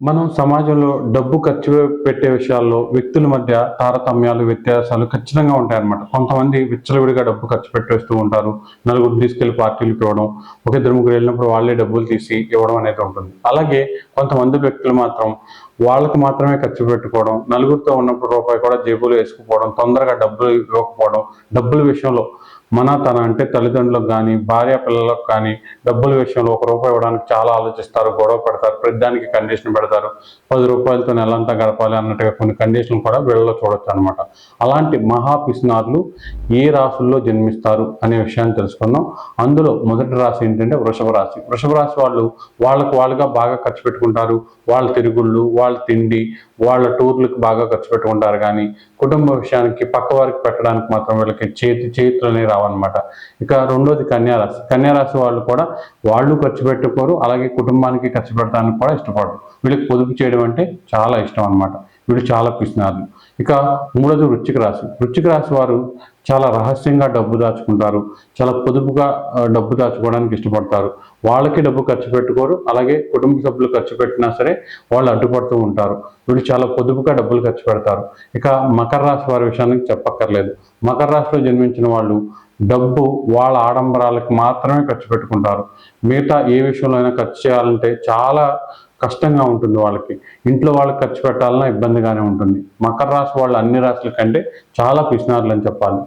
మనం సమాజంలో డబ్బు ఖర్చు పెట్టే విషయాల్లో వ్యక్తుల మధ్య తారతమ్యాలు వ్యత్యాసాలు ఖచ్చితంగా ఉంటాయన్నమాట. కొంతమంది విచ్చలవిడిగా డబ్బు ఖర్చు పెట్టేస్తూ ఉంటారు. నలుగురు తీసుకెళ్ళి పార్టీలకు ఇవ్వడం ఒక ఇద్దరు ముగ్గురు వెళ్ళినప్పుడు వాళ్ళే డబ్బులు తీసి ఇవ్వడం అనేది ఉంటుంది. అలాగే కొంతమంది వ్యక్తులు మాత్రం వాళ్ళకు మాత్రమే ఖర్చు పెట్టుకోవడం నలుగురితో ఉన్నప్పుడు రూపాయి కూడా జేబులో వేసుకుపోవడం తొందరగా డబ్బులు ఇవ్వకపోవడం డబ్బుల విషయంలో మన తన అంటే తల్లిదండ్రులకు కానీ భార్య పిల్లలకు కానీ డబ్బుల విషయంలో ఒక రూపాయి ఇవ్వడానికి చాలా ఆలోచిస్తారు గొడవ పెడతారు ప్రతిదానికి కండిషన్ పెడతారు. పది రూపాయలతో నెలంతా గడపాలి అన్నట్టుగా కొన్ని కండిషన్లు కూడా వీళ్ళలో చూడొచ్చు అనమాట అలాంటి మహాపిసినార్లు ఏ రాసుల్లో జన్మిస్తారు అనే విషయాన్ని తెలుసుకుందాం. అందులో మొదటి రాశి ఏంటంటే వృషభ రాశి. వృషభ రాశి వాళ్ళు వాళ్ళకు వాళ్ళుగా బాగా ఖర్చు పెట్టుకుంటారు. వాళ్ళ తిరుగుళ్ళు వాళ్ళ తిండి వాళ్ళ టూర్లకు బాగా ఖర్చు పెట్టుకుంటారు కానీ కుటుంబ విషయానికి పక్క వారికి పెట్టడానికి మాత్రం వీళ్ళకి చేతి చేతులనే రావన్నమాట. ఇక రెండోది కన్యారాశి. కన్యారాశి వాళ్ళు కూడా వాళ్ళు ఖర్చు పెట్టుకోరు అలాగే కుటుంబానికి ఖర్చు పెట్టడానికి కూడా ఇష్టపడరు. వీళ్ళకి పొదుపు చేయడం అంటే చాలా ఇష్టం అనమాట వీళ్ళు చాలా పిసినారు ఇక మూడోది వృచ్చిక రాశి. వృచ్చిక రాశి వారు చాలా రహస్యంగా డబ్బు దాచుకుంటారు. చాలా పొదుపుగా డబ్బు దాచుకోవడానికి ఇష్టపడతారు. వాళ్ళకి డబ్బు ఖర్చు పెట్టుకోరు అలాగే కుటుంబ సభ్యులు ఖర్చు పెట్టినా సరే వాళ్ళు అడ్డుపడుతూ ఉంటారు. వీళ్ళు చాలా పొదుపుగా డబ్బులు ఖర్చు పెడతారు. ఇక మకర రాశి వారి విషయానికి చెప్పక్కర్లేదు. మకర రాశిలో జన్మించిన వాళ్ళు డబ్బు వాళ్ళ ఆడంబరాలకు మాత్రమే ఖర్చు పెట్టుకుంటారు. మిగతా ఏ విషయంలో అయినా ఖర్చు చేయాలంటే చాలా కష్టంగా ఉంటుంది వాళ్ళకి. ఇంట్లో వాళ్ళకి ఖర్చు పెట్టాలన్నా ఇబ్బందిగానే ఉంటుంది. మకర రాశి వాళ్ళు అన్ని రాశుల కంటే చాలా పిసినారులు అని చెప్పాలి.